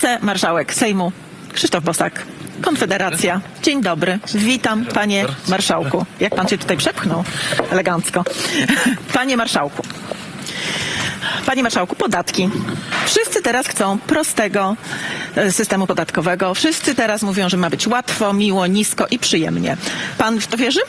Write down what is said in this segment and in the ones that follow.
Wicemarszałek Sejmu Krzysztof Bosak, Konfederacja. Dzień dobry. Witam, panie marszałku. Jak pan się tutaj przepchnął? Elegancko. Panie marszałku. Panie marszałku, podatki. Wszyscy teraz chcą prostego e, systemu podatkowego. Wszyscy teraz mówią, że ma być łatwo, miło, nisko i przyjemnie. Pan w to wierzy?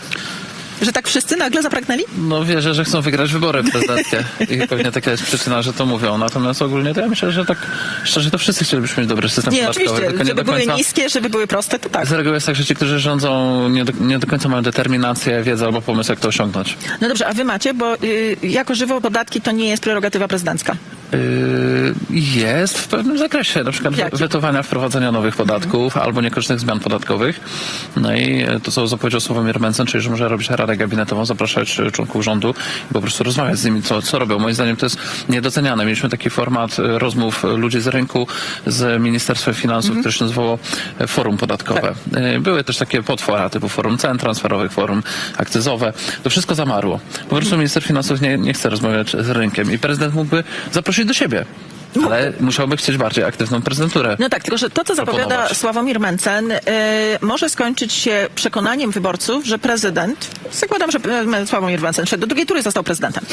Że tak wszyscy nagle zapragnęli? No wierzę, że chcą wygrać wybory prezydenckie i pewnie taka jest przyczyna, że to mówią. Natomiast ogólnie to ja myślę, że tak szczerze to wszyscy chcielibyśmy mieć dobry system Nie, podatkowy. oczywiście. nie Żeby końca... były niskie, żeby były proste, to tak. Z reguły jest tak, że ci, którzy rządzą, nie do, nie do końca mają determinację, wiedzę albo pomysł, jak to osiągnąć. No dobrze, a wy macie, bo y, jako żywo podatki to nie jest prerogatywa prezydencka. Yy, jest w pewnym zakresie, na przykład Jaki? wetowania wprowadzenia nowych podatków albo niekorzystnych zmian podatkowych. No i to, co zapowiedział Sławomir Mencen, czyli że może robić radę gabinetową, zapraszać e, członków rządu i po prostu rozmawiać z nimi, co, co robią. Moim zdaniem to jest niedoceniane. Mieliśmy taki format e, rozmów e, ludzi z rynku z Ministerstwem Finansów, który się nazywało e, Forum Podatkowe. E, Były też takie potwora typu Forum Cen Transferowych, Forum Akcyzowe. To wszystko zamarło. Po prostu minister finansów nie, nie chce rozmawiać z rynkiem i prezydent mógłby zaprosić do siebie. Ale musiałby chcieć bardziej aktywną prezydenturę. No tak, tylko że to, co zapowiada. Sławomir Mencen, y, może skończyć się przekonaniem wyborców, że prezydent, zakładam, że y, Sławomir Mencen wszedł do drugiej tury, został prezydentem,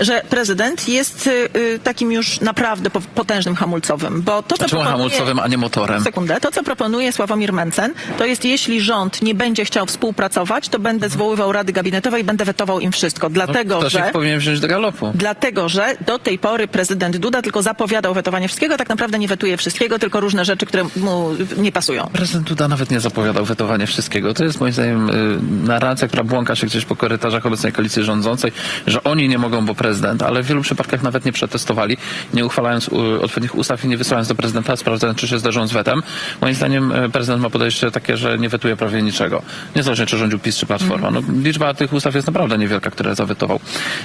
że prezydent jest y, y, takim już naprawdę po- potężnym hamulcowym, bo to, co Dlaczego proponuje- hamulcowym, a nie motorem? Sekundę. To, co proponuje Sławomir Mencen, to jest jeśli rząd nie będzie chciał współpracować, to będę zwoływał rady gabinetowe i będę wetował im wszystko. Dlatego, Ktoś że... powinien wziąć do galopu. Dlatego, że do tej pory prezydent Duda tylko zapowiadał wetowanie wszystkiego, a tak naprawdę nie wetuje wszystkiego, tylko różne rzeczy, które mu nie pasują. Prezydent Duda nawet nie zapowiadał wetowania wszystkiego. To jest moim zdaniem y, narracja, która błąka się gdzieś po korytarzach obecnej koalicji rządzącej, że oni nie mogą, bo prezydent, ale w wielu przypadkach nawet nie przetestowali, nie uchwalając y, odpowiednich ustaw i nie wysyłając do prezydenta, sprawdzając, czy się zdarzą z wetem. Moim zdaniem y, prezydent ma podejście takie, że nie wetuje prawie niczego. Niezależnie, czy rządził PiS, czy Platforma. No, liczba tych ustaw jest naprawdę niewielka, które zawetował.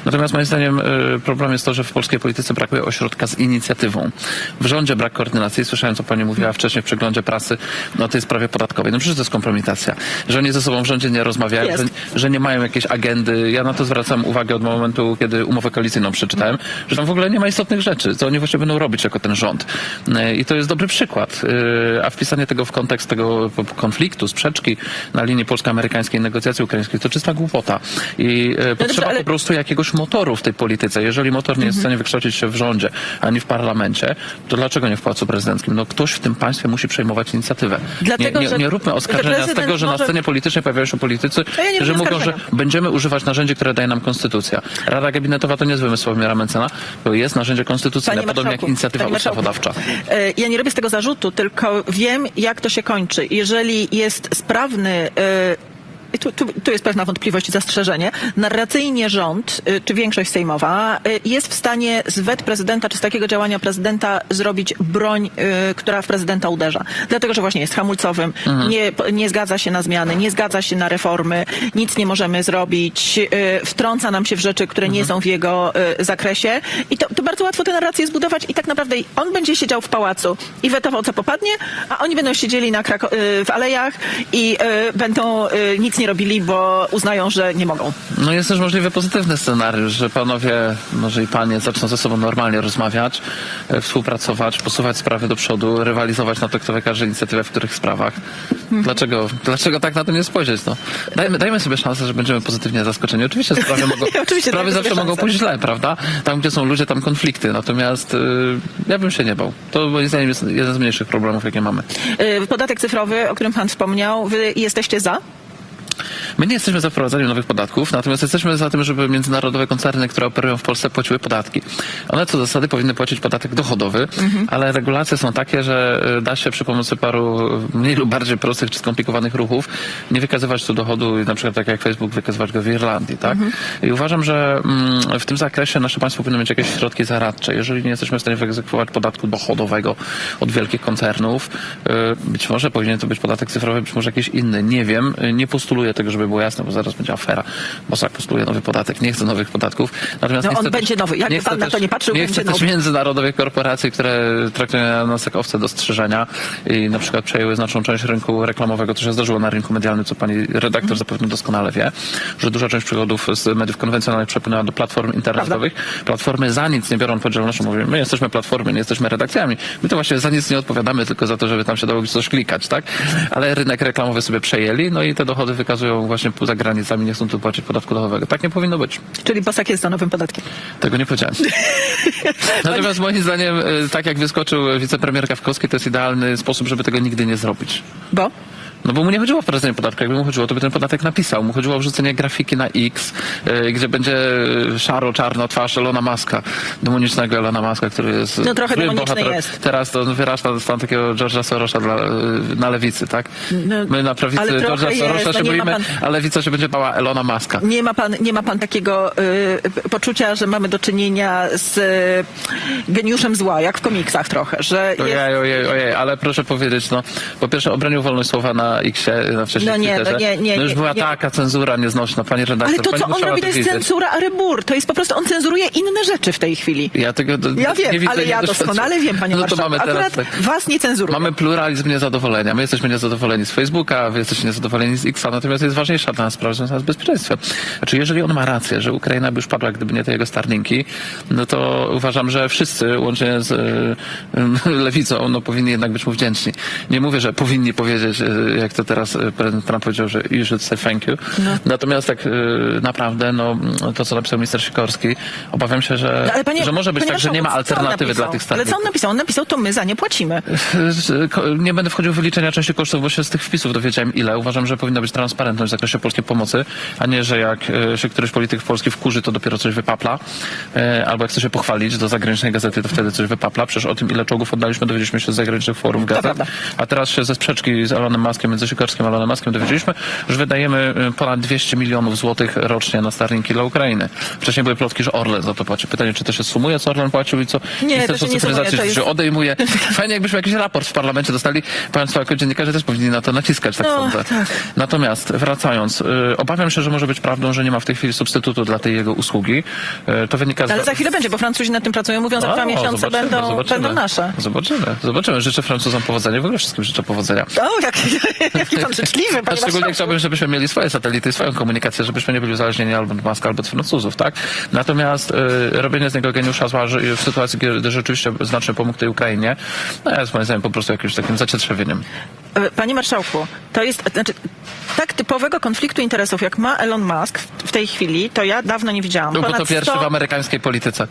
Natomiast moim zdaniem problem jest to, że w polskiej polityce brakuje ośrodka z inicjatywą. W rządzie brak koordynacji. Słyszałem, co pani mówiła wcześniej w przeglądzie prasy o tej sprawie podatkowej. No przecież to jest kompromitacja. Że oni ze sobą w rządzie nie rozmawiają, że, że nie mają jakiejś agendy. Ja na to zwracam uwagę od momentu, kiedy umowę koalicyjną przeczytałem, że tam w ogóle nie ma istotnych rzeczy, co oni właśnie będą robić jako ten rząd. Y, I to jest dobry przykład. Y, A wpisanie tego w kontekst tego konfliktu, sprzeczki na linii polsko-amerykańskiej negocjacji ukraińskiej to czysta głupota. I y, potrzeba ale- po prostu jakiegoś motoru w tej polityce. Jeżeli motor nie jest w stanie wykształcić się w rządzie, ani w parlamencie, to dlaczego nie w pałacu prezydenckim? No ktoś w tym państwie musi przejmować inicjatywę. Dlatego, nie, nie, nie róbmy że oskarżenia z tego, że na scenie politycznej pojawiają się politycy, ja że mówią, że będziemy używać narzędzi, które daje nam konstytucja. Rada gabinetowa to nie jest wymysł Sławomira Mencena, to jest narzędzie konstytucyjne, podobnie jak inicjatywa ustawodawcza. e, Ja nie robię z tego zarzutu, tylko wiem, jak to się kończy. Jeżeli jest sprawny. I Tu, tu, tu jest pewna wątpliwość i zastrzeżenie. Narracyjnie rząd, y, czy większość sejmowa, y, jest w stanie z wet prezydenta, czy z takiego działania prezydenta zrobić broń, y, która w prezydenta uderza. Dlatego, że właśnie jest hamulcowym, nie, nie zgadza się na zmiany, nie zgadza się na reformy, nic nie możemy zrobić, wtrąca nam się w rzeczy, które nie są w jego zakresie. I to, to bardzo łatwo tę narrację zbudować i tak naprawdę on będzie siedział w pałacu i wetował co popadnie, a oni będą siedzieli na Krako- w alejach i będą nic nie robili, bo uznają, że nie mogą. No jest też możliwy pozytywny scenariusz, że panowie, może i panie zaczną ze sobą normalnie rozmawiać, e, współpracować, posuwać sprawy do przodu, rywalizować na to, kto wykaże inicjatywę w których sprawach. Dlaczego, dlaczego tak na to nie spojrzeć? No, dajmy, dajmy sobie szansę, że będziemy pozytywnie zaskoczeni. Oczywiście sprawy mogą, Oczywiście sprawy zawsze mogą pójść źle, prawda? Tam, gdzie są ludzie, tam konflikty. Natomiast y, ja bym się nie bał. To moim zdaniem jest jeden z mniejszych problemów, jakie mamy. Y, Podatek cyfrowy, o którym pan wspomniał, wy jesteście za? My nie jesteśmy za wprowadzaniem nowych podatków, natomiast jesteśmy za tym, żeby międzynarodowe koncerny, które operują w Polsce, płaciły podatki. One co zasady powinny płacić podatek dochodowy, ale regulacje są takie, że y, da się przy pomocy paru mniej lub bardziej prostych czy skomplikowanych ruchów nie wykazywać tu dochodu, na przykład tak jak Facebook, wykazywać go w Irlandii. Tak? I uważam, że mm, w tym zakresie nasze państwo powinno mieć jakieś środki zaradcze. Jeżeli nie jesteśmy w stanie wyegzekwować podatku dochodowego od wielkich koncernów, y, być może powinien to być podatek cyfrowy, być może jakiś inny. Nie wiem. Y, Nie postuluję tego, żeby żeby było jasne, bo zaraz będzie afera. Bosak postuluje nowy podatek, nie chce nowych podatków. Natomiast No on chce będzie też, nowy. Chce pan na też- to nie patrzył, nie chce też nowy. międzynarodowych korporacji, które traktują nas jak owce do strzyżenia i na przykład przejęły znaczną część rynku reklamowego. To się zdarzyło na rynku medialnym, co pani redaktor zapewne doskonale wie, że duża część przychodów z mediów konwencjonalnych przepłynęła do platform internetowych. Platformy za nic nie biorą odpowiedzialności. Mówią, my jesteśmy platformy, nie jesteśmy redakcjami. My to właśnie za nic nie odpowiadamy, tylko za to, żeby tam się dało coś klikać, tak? Ale rynek reklamowy sobie przejęli, no i te dochody wykazują właśnie poza granicami, nie chcą tu płacić podatku dochodowego. Tak nie powinno być. Czyli Bosak jest za nowym podatkiem. Tego nie powiedziałem. Natomiast moim zdaniem, y, tak jak wyskoczył wicepremier Kawkowski, to jest idealny sposób, żeby tego nigdy nie zrobić. Bo? No bo mu nie chodziło o wprowadzenie podatku. Jakby mu chodziło, to by ten podatek napisał. Mu chodziło o wrzucenie grafiki na X, y, gdzie będzie szaro-czarno twarz Elona Muska, demonicznego Elona Muska, który jest No trochę demoniczny jest. Teraz to wyrasta stan takiego George'a Sorosa dla, y, na lewicy, tak? No, My na prawicy George'a Sorosa jest, się no ma boimy, pan- a lewica się będzie bała Elona Muska. Nie ma pan, nie ma pan takiego y, poczucia, że mamy do czynienia z y, geniuszem zła, jak w komiksach trochę, że jest... Ojej, ojej, ojej, ale proszę powiedzieć, no, po pierwsze obronił wolność słowa na X-ie, na wcześniej No nie, Twitterze. no nie, nie, no już nie, była nie. taka cenzura nieznośna, pani redaktor. Ale to, pani co on musiała robi, to jest widzieć. cenzura Arybur. To jest po prostu, on cenzuruje inne rzeczy w tej chwili. Ja tego do, Ja wiem, nie widzę, ale nie ja doświadczam. doskonale wiem, panie No to marszałku. mamy teraz Akurat tak. was nie cenzuruję. Mamy pluralizm niezadowolenia. My jesteśmy niezadowoleni z Facebooka, wy jesteście niezadowoleni z Xa, natomiast jest ważniejsza dla nas sprawa związana z bezpieczeństwem. Znaczy, jeżeli on ma rację, że Ukraina by już padła, gdyby nie te jego starlinki, no to uważam, że wszyscy, łącznie z e, lewicą, no powinni jednak być mu wdzięczni. Nie mówię, że powinni powiedzieć, e, jak to teraz e, prezydent Trump powiedział, że you should say thank you. No. Natomiast tak e, naprawdę, no to, co napisał minister Sikorski, obawiam się, że, No, panie, że może być tak, że nie ma alternatywy dla tych starlinków. Ale co on napisał? On napisał, to my za nie płacimy. Nie będę wchodził w wyliczenia części kosztów, bo się z tych wpisów dowiedziałem ile. Uważam, że powinna być transparentność w zakresie polskiej pomocy, a nie, że jak e, się któryś polityk polski wkurzy, to dopiero coś wypapla. Albo jak chce się pochwalić do zagranicznej gazety, to wtedy coś wypapla. Przecież o tym, ile czołgów oddaliśmy, dowiedzieliśmy się z zagranicznych forum gazet. A teraz się ze sprzeczki z Elonem Muskiem, między Sikorskim a Elonem Muskiem dowiedzieliśmy, że wydajemy e, ponad 200 milionów złotych rocznie na Starlinki dla Ukrainy. Wcześniej były plotki, że Orlen za to płaci. Pytanie, czy to się sumuje, co Orlen płacił i co Nie, Ministerstwo to Cyfryzacji sumuje, to się jest- odejmuje. Fajnie, jakbyśmy jakiś raport w parlamencie dostali. Państwo jako dziennikarze też powinni na to naciskać, tak No, sądzę. tak. Natomiast wracając, y, obawiam się, że może być prawdą, że nie ma w tej chwili substytutu dla tej jego usługi. Y, to wynika z... Ale za chwilę będzie, bo Francuzi nad tym pracują. Mówią, za dwa miesiące zobaczymy, będą, zobaczymy. będą nasze. Zobaczymy, zobaczymy. Życzę Francuzom powodzenia. W ogóle wszystkim życzę powodzenia. O, jak, jaki pan życzliwy, panie szczególnie chciałbym, żebyśmy mieli swoje satelity i swoją komunikację, żebyśmy nie byli uzależnieni albo od Maska, albo od Francuzów, tak? Natomiast y, robienie z niego geniusza zła w sytuacji, kiedy rzeczywiście znacznie pomógł tej Ukrainie, no jest moim zdaniem po prostu jakimś takim zacietrzewieniem. E, Panie marszałku, to jest znaczy, tak typowego konfliktu interesów, jak ma Elon Musk w- tej chwili, to ja dawno nie widziałam. Był to pierwszy 100 w amerykańskiej polityce.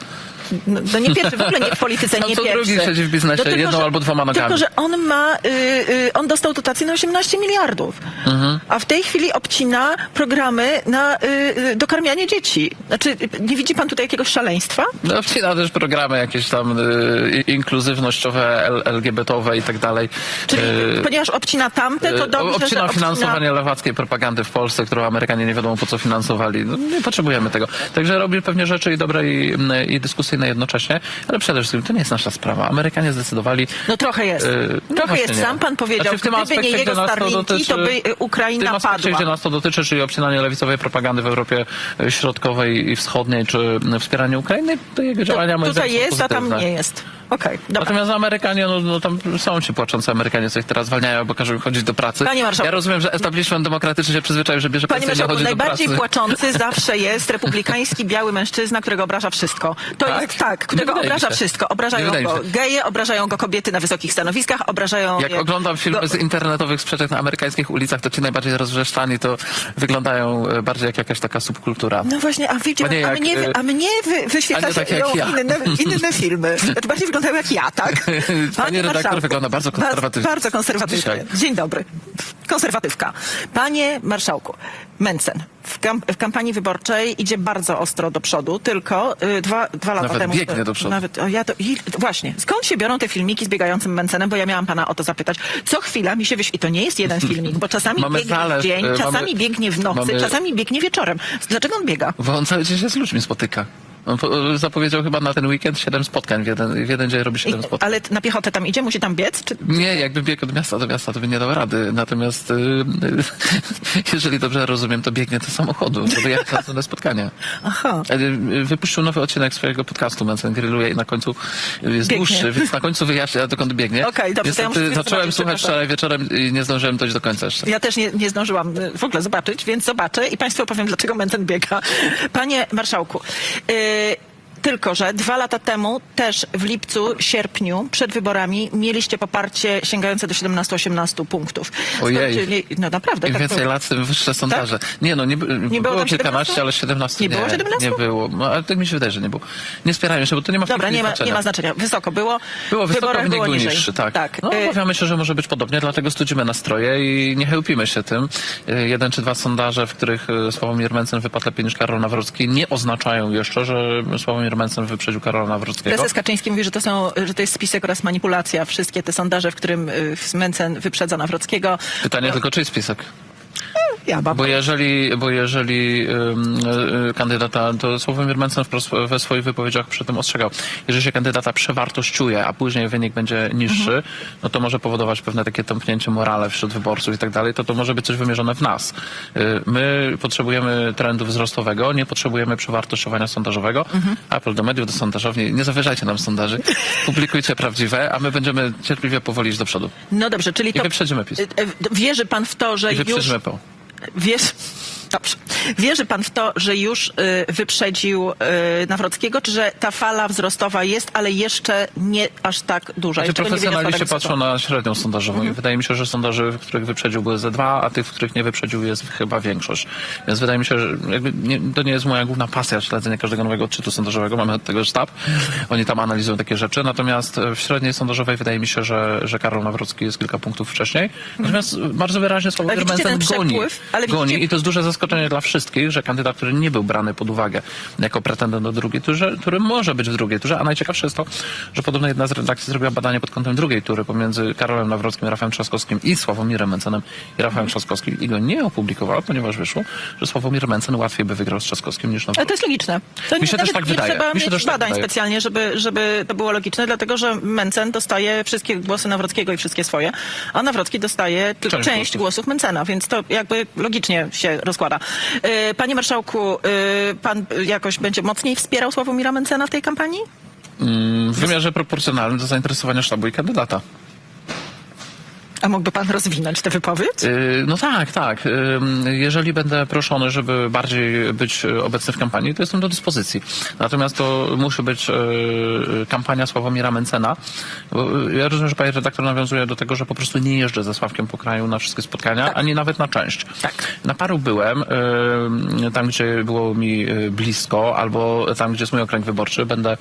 No, no nie pierwszy, w ogóle nie w polityce, Tam nie co pierwszy. drugi siedzi w biznesie, tylko, jedną że- albo dwoma nogami. Tylko, że on ma, y, y, on dostał dotację na 18 miliardów, Mhm. a w tej chwili obcina programy na y, y, dokarmianie dzieci. Znaczy, nie widzi pan tutaj jakiegoś szaleństwa? No, wcina też programy jakieś tam y, inkluzywnościowe, LGBT-owe i tak dalej. Czyli Y, ponieważ obcina tamte, to y, dobrze, Obcina finansowanie lewackiej propagandy w Polsce, którą Amerykanie nie wiadomo po co finansowali. No, nie potrzebujemy tego. Także robi pewnie rzeczy i dobre i, i dyskusyjne jednocześnie, ale przede wszystkim to nie jest nasza sprawa. Amerykanie zdecydowali No trochę jest. No trochę jest. nie. Sam pan powiedział, Znaczy, w tym gdyby aspekcie, nie jego nas to Starlinki, dotyczy- to by y, w tym Ukraina aspekcie, padła. gdzie nas to dotyczy, czyli obcinanie lewicowej propagandy w Europie Środkowej i Wschodniej, czy wspieranie Ukrainy, to jego działania moim Tutaj jest, a tam pozytywne. nie jest. Dobra. Natomiast Amerykanie, no, no tam są ci płaczące Amerykanie, co ich teraz zwalniają, bo każą chodzić do pracy. Panie marszałku. Ja rozumiem, że establishment demokratyczny się przyzwyczaił, że bierze Panie marszałku, najbardziej płaczący zawsze jest republikański biały mężczyzna, którego obraża wszystko. To Tak? jest tak, Nie którego obraża wszystko. Nie Obrażają go geje, obrażają go kobiety na wysokich stanowiskach, obrażają... Jak je- oglądam filmy go- z internetowych sprzeczek na amerykańskich ulicach, to ci najbardziej rozwrzeszczani to wyglądają e, bardziej jak jakaś taka subkultura. No właśnie, a, widzi, Panie, a jak, mnie, e, a mnie wy, wyświetla nie się tak jak ja. inne, inne filmy. Znaczy bardziej wyglądają jak ja, tak? Panie redaktor wygląda bardzo konserwatywnie. Bardzo, konserwatywnie. Dzisiaj. Dzień dobry. Konserwatywka. Panie marszałku, Mencen w, kam- w kampanii wyborczej idzie bardzo ostro do przodu, tylko y, dwa, dwa lata Nawet temu... biegnie do przodu. Nawet, ja to, i, właśnie, skąd się biorą te filmiki z biegającym Mencenem, bo ja miałam pana o to zapytać. Co chwila mi się wyś... I to nie jest jeden filmik, bo czasami Mamy biegnie zalew, w dzień, y, czasami mamy- biegnie w nocy, mamy- czasami biegnie wieczorem. Dlaczego on biega? Bo on cały dzień się z ludźmi spotyka. On po- zapowiedział chyba na ten weekend 7 spotkań. W jeden, w jeden dzień robi 7 spotkań. Ale na piechotę tam idzie? Musi tam biec? Czy... Nie, jakby biegł od miasta do miasta, to by nie dał rady. Natomiast y, y, jeżeli dobrze rozumiem, to biegnie do samochodu, żeby jechać na spotkania. Aha. Y, y, Wypuścił nowy odcinek swojego podcastu, Mencen grilluje i na końcu jest Biegnie. dłuższy, więc na końcu wyjaśnia, dokąd biegnie. Okej, dobrze, to ja Niestety zacząłem słuchać wczoraj wieczorem i nie zdążyłem dojść do końca jeszcze. Ja też nie, nie zdążyłam y, w ogóle zobaczyć, więc zobaczę i Państwu opowiem, dlaczego Mencen biega. Panie Marszałku, yy, tylko, że dwa lata temu, też w lipcu, sierpniu, przed wyborami, mieliście poparcie sięgające do 17-18 punktów. Ojej. No naprawdę. Im tak więcej było. lat, tym wyższe sondaże. Nie no, nie, by- było było kilkanaście, 17? ale 17 Nie było 17? Nie było. No, ale tak mi się wydaje, że nie było. Nie spierają się, bo to nie ma w Dobra, nie ma, znaczenia. nie ma znaczenia. Wysoko było. Było w wysoko, był niżej. niższy, tak. tak. No, Y, obawiamy się, że może być podobnie, dlatego studzimy nastroje i nie chełpimy się tym. Y, Jeden czy dwa sondaże, w których y, Sławomir Mencen wypadł lepiej niż Karol Nawrocki, nie oznaczają jeszcze, że Sławomir Mencen wyprzedził Karola Nawrockiego. Prezes Kaczyński mówi, że to, są, że to jest spisek oraz manipulacja. Wszystkie te sondaże, w którym y, Mencen wyprzedza Nawrockiego. Pytanie tylko, czy jest spisek? Ja. Bo jeżeli, bo jeżeli y, kandydata, to Sławomir Mencen wprost we swoich wypowiedziach przy tym ostrzegał, jeżeli się kandydata przewartościuje, a później wynik będzie niższy, Mhm. no to może powodować pewne takie tąpnięcie morale wśród wyborców i tak dalej, to to może być coś wymierzone w nas. Y, My potrzebujemy trendu wzrostowego, nie potrzebujemy przewartościowania sondażowego. Mhm. Apel do mediów, do sondażowni, nie zawyżajcie nam sondaży, publikujcie prawdziwe, a my będziemy cierpliwie powoli iść do przodu. No dobrze, czyli I to... wyprzedzimy PiS. Wierzy pan w to, że I już... PO. Wiesz, dobrze. Wierzy pan w to, że już y, wyprzedził y, Nawrockiego, czy że ta fala wzrostowa jest, ale jeszcze nie aż tak duża? Znaczy, profesjonaliści patrzą na średnią sondażową Mhm. i wydaje mi się, że sondaży, w których wyprzedził były ze dwa, a tych, w których nie wyprzedził jest chyba większość. Więc wydaje mi się, że nie, to nie jest moja główna pasja śledzenie każdego nowego odczytu sondażowego. Mamy od tego sztab. Oni tam analizują takie rzeczy. Natomiast e, w średniej sondażowej wydaje mi się, że, że Karol Nawrocki jest kilka punktów wcześniej. Natomiast bardzo wyraźnie Sławomir Mencen ten goni. przepływ? Goni widzicie- i to jest duże zaskoczenie dla wszystkich, że kandydat, który nie był brany pod uwagę jako pretendent do drugiej turze, który może być w drugiej turze, a najciekawsze jest to, że podobno jedna z redakcji zrobiła badanie pod kątem drugiej tury pomiędzy Karolem Nawrockim, Rafałem Trzaskowskim i Sławomirem Mencenem i Rafałem Trzaskowskim i go nie opublikowała, ponieważ wyszło, że Sławomir Mencen łatwiej by wygrał z Trzaskowskim niż Ale Nawrocki. to jest logiczne. To Mi się też tak nie wydaje. trzeba Mi się mieć też tak badań wydaje. specjalnie, żeby, żeby to było logiczne, dlatego że Mencen dostaje wszystkie głosy Nawrockiego i wszystkie swoje, a Nawrocki dostaje tylko Część część, głosów. głosów Mencena, więc to jakby logicznie się rozkłada. Y, Panie marszałku, y, pan jakoś będzie mocniej wspierał Sławomira Mencena w tej kampanii? Mm, W wymiarze proporcjonalnym do zainteresowania sztabu i kandydata. A mógłby pan rozwinąć tę wypowiedź? Yy, No tak, tak. Yy, Jeżeli będę proszony, żeby bardziej być obecny w kampanii, to jestem do dyspozycji. Natomiast to musi być yy, kampania Sławomira Mencena. Ja rozumiem, że pani redaktor nawiązuje do tego, że po prostu nie jeżdżę ze Sławkiem po kraju na wszystkie spotkania, Tak. ani nawet na część. Tak. Na paru byłem, tam gdzie było mi blisko, albo tam gdzie jest mój okręg wyborczy. Będę,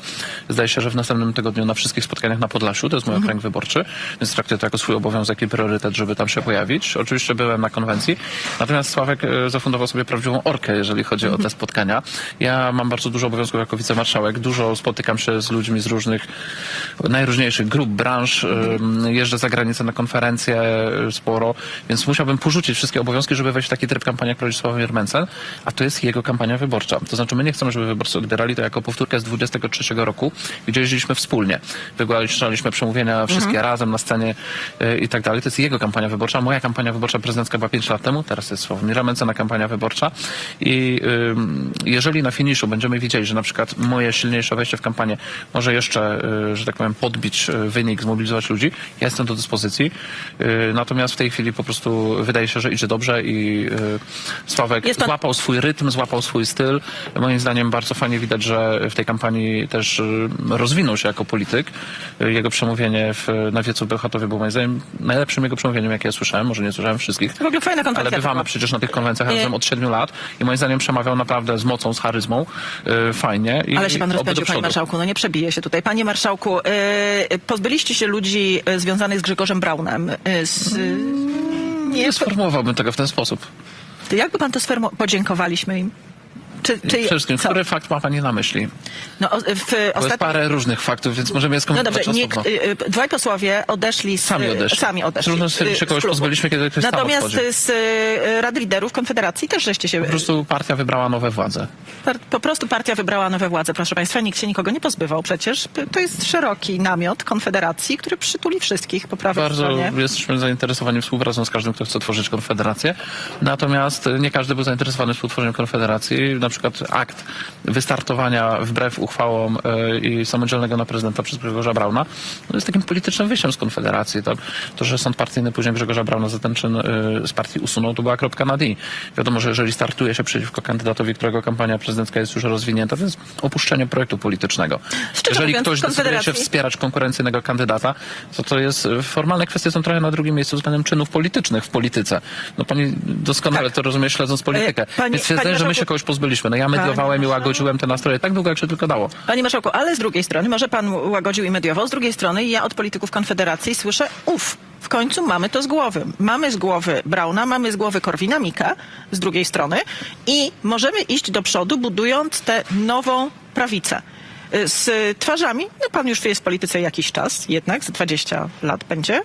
zdaje się, że w następnym tygodniu na wszystkich spotkaniach na Podlasiu, to jest mój Mhm. okręg wyborczy, więc traktuję to jako swój obowiązek i priorytet, żeby tam się pojawić. Oczywiście byłem na konwencji, natomiast Sławek e, zafundował sobie prawdziwą orkę, jeżeli chodzi o te spotkania. Ja mam bardzo dużo obowiązków jako wicemarszałek, dużo spotykam się z ludźmi z różnych, najróżniejszych grup, branż, jeżdżę za granicę na konferencje e, sporo, więc musiałbym porzucić wszystkie obowiązki, żeby wejść w taki tryb kampanii, jak prowadzi Sławomir Mencen, a to jest jego kampania wyborcza. To znaczy my nie chcemy, żeby wyborcy odbierali to jako powtórkę z 23 roku, gdzie jeździliśmy wspólnie. Wygłaszaliśmy przemówienia wszystkie razem na scenie e, i tak dalej. To jest jego kampania wyborcza. Moja kampania wyborcza prezydencka była 5 lat temu, teraz jest Sławomira Mencena kampania wyborcza i ym, jeżeli na finiszu będziemy widzieli, że na przykład moje silniejsze wejście w kampanię może jeszcze, y, że tak powiem, podbić y, wynik, zmobilizować ludzi, ja jestem do dyspozycji. Y, Natomiast w tej chwili po prostu wydaje się, że idzie dobrze i y, Sławek pan- złapał swój rytm, złapał swój styl. Moim zdaniem bardzo fajnie widać, że w tej kampanii też y, rozwinął się jako polityk. Y, Jego przemówienie w, na Wiecu Bełchatowie było moim zdaniem najlepszym jego przemówieniem, jakie ja słyszałem. Może nie słyszałem wszystkich. W ogóle fajna konferencja. Ale bywamy była. przecież na tych konwencjach Nie. razem od siedmiu lat i moim zdaniem przemawiał naprawdę z mocą, z charyzmą, y, fajnie. I Ale się pan rozpędził, panie marszałku. No nie przebije się tutaj. Panie marszałku, yy, pozbyliście się ludzi yy, związanych z Grzegorzem Braunem. Yy, z, Nie sformułowałbym tego w ten sposób. jakby pan to sformułował? Podziękowaliśmy im. Czy, czy, Przede wszystkim, co? który fakt ma pani na myśli? No, o- w Bo jest ostatnim parę różnych faktów, więc możemy je No skomentować dobrze, osobno. y, y, dwaj posłowie odeszli z, Sami odeszli. Sami odeszli. Trudno sobie y, się kogoś z klubu. pozbyliśmy, kiedy ktoś sam Natomiast odchodzi. z y, Rady Liderów Konfederacji też żeście się... Po prostu partia wybrała nowe władze. Par- Po prostu partia wybrała nowe władze, proszę Państwa. Nikt się nikogo nie pozbywał przecież. To jest szeroki namiot Konfederacji, który przytuli wszystkich po prawej Bardzo stronie. jesteśmy zainteresowani współpracą z każdym, kto chce tworzyć konfederację. Natomiast nie każdy był zainteresowany współtworzeniem konfederacji. Na przykład akt wystartowania wbrew uchwałom e, i samodzielnego na prezydenta przez Grzegorza Brauna no jest takim politycznym wyjściem z konfederacji. To, to że sąd partyjny później Grzegorza Brauna za ten czyn e, z partii usunął, to była kropka na D. Wiadomo, że jeżeli startuje się przeciwko kandydatowi, którego kampania prezydencka jest już rozwinięta, to jest opuszczenie projektu politycznego. Jeżeli mówiąc, ktoś decyduje się wspierać konkurencyjnego kandydata, to to jest e, formalne kwestie są trochę na drugim miejscu względem czynów politycznych w polityce. No pani doskonale Tak. to rozumie śledząc politykę. Panie- Więc stwierdzenie, panie że my się kogoś pozbyliśmy. No ja mediowałem i łagodziłem te nastroje tak długo, jak się tylko dało. Panie Marszałku, ale z drugiej strony, może Pan łagodził i mediował, z drugiej strony ja od polityków Konfederacji słyszę, uff, w końcu mamy to z głowy. Mamy z głowy Brauna, mamy z głowy Korwina Mika z drugiej strony i możemy iść do przodu, budując tę nową prawicę. Y, Z twarzami, no pan już jest w polityce jakiś czas, jednak z 20 lat będzie,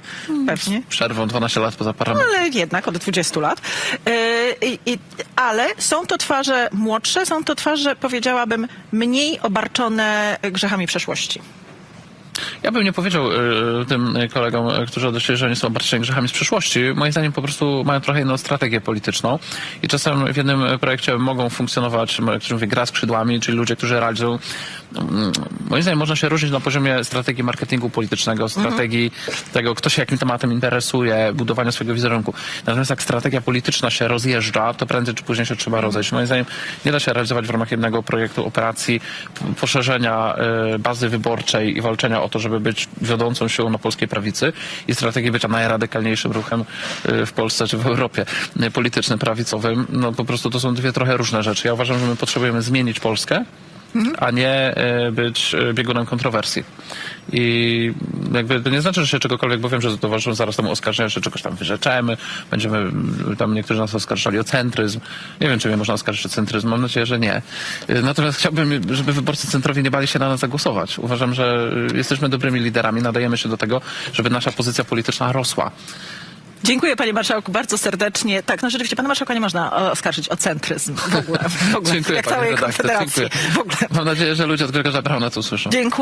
pewnie. Przerwą 12 lat poza parlamentem. Ale jednak od 20 lat. Yy, i- ale są to twarze młodsze, są to twarze, powiedziałabym, mniej obarczone grzechami przeszłości. Ja bym nie powiedział y, tym kolegom, którzy odeszli, że oni są obarczeni grzechami z przeszłości. Moim zdaniem po prostu mają trochę inną strategię polityczną i czasem w jednym projekcie mogą funkcjonować, jak to się mówi, gra skrzydłami, czyli ludzie, którzy realizują. mm, Moim zdaniem można się różnić na poziomie strategii marketingu politycznego, strategii tego, kto się jakim tematem interesuje, budowania swojego wizerunku. Natomiast jak strategia polityczna się rozjeżdża, to prędzej czy później się trzeba rozejść. Moim zdaniem nie da się realizować w ramach jednego projektu operacji poszerzenia y, bazy wyborczej i walczenia o to, żeby być wiodącą siłą na polskiej prawicy i strategii bycia najradykalniejszym ruchem y, w Polsce czy w Europie y, politycznym, prawicowym. No po prostu to są dwie trochę różne rzeczy. Ja uważam, że my potrzebujemy zmienić Polskę, a nie y, być y, biegunem kontrowersji. I jakby to nie znaczy, że się czegokolwiek, bo wiem, że towarzyszą zaraz temu oskarżenia, że czegoś tam wyrzeczemy, będziemy, tam niektórzy nas oskarżali o centryzm. Nie wiem, czy mnie można oskarżyć o centryzm, mam nadzieję, że nie. Y, Natomiast chciałbym, żeby wyborcy centrowi nie bali się na nas zagłosować. Uważam, że jesteśmy dobrymi liderami, nadajemy się do tego, żeby nasza pozycja polityczna rosła. Dziękuję panie marszałku bardzo serdecznie. Tak, no rzeczywiście pana marszałka nie można oskarżyć o centryzm w ogóle. W ogóle Dziękuję, jak całej redaktor, konfederacji. dziękuję. W ogóle. Mam nadzieję, że ludzie od Grzegorza Brauna to usłyszą. Dziękuję.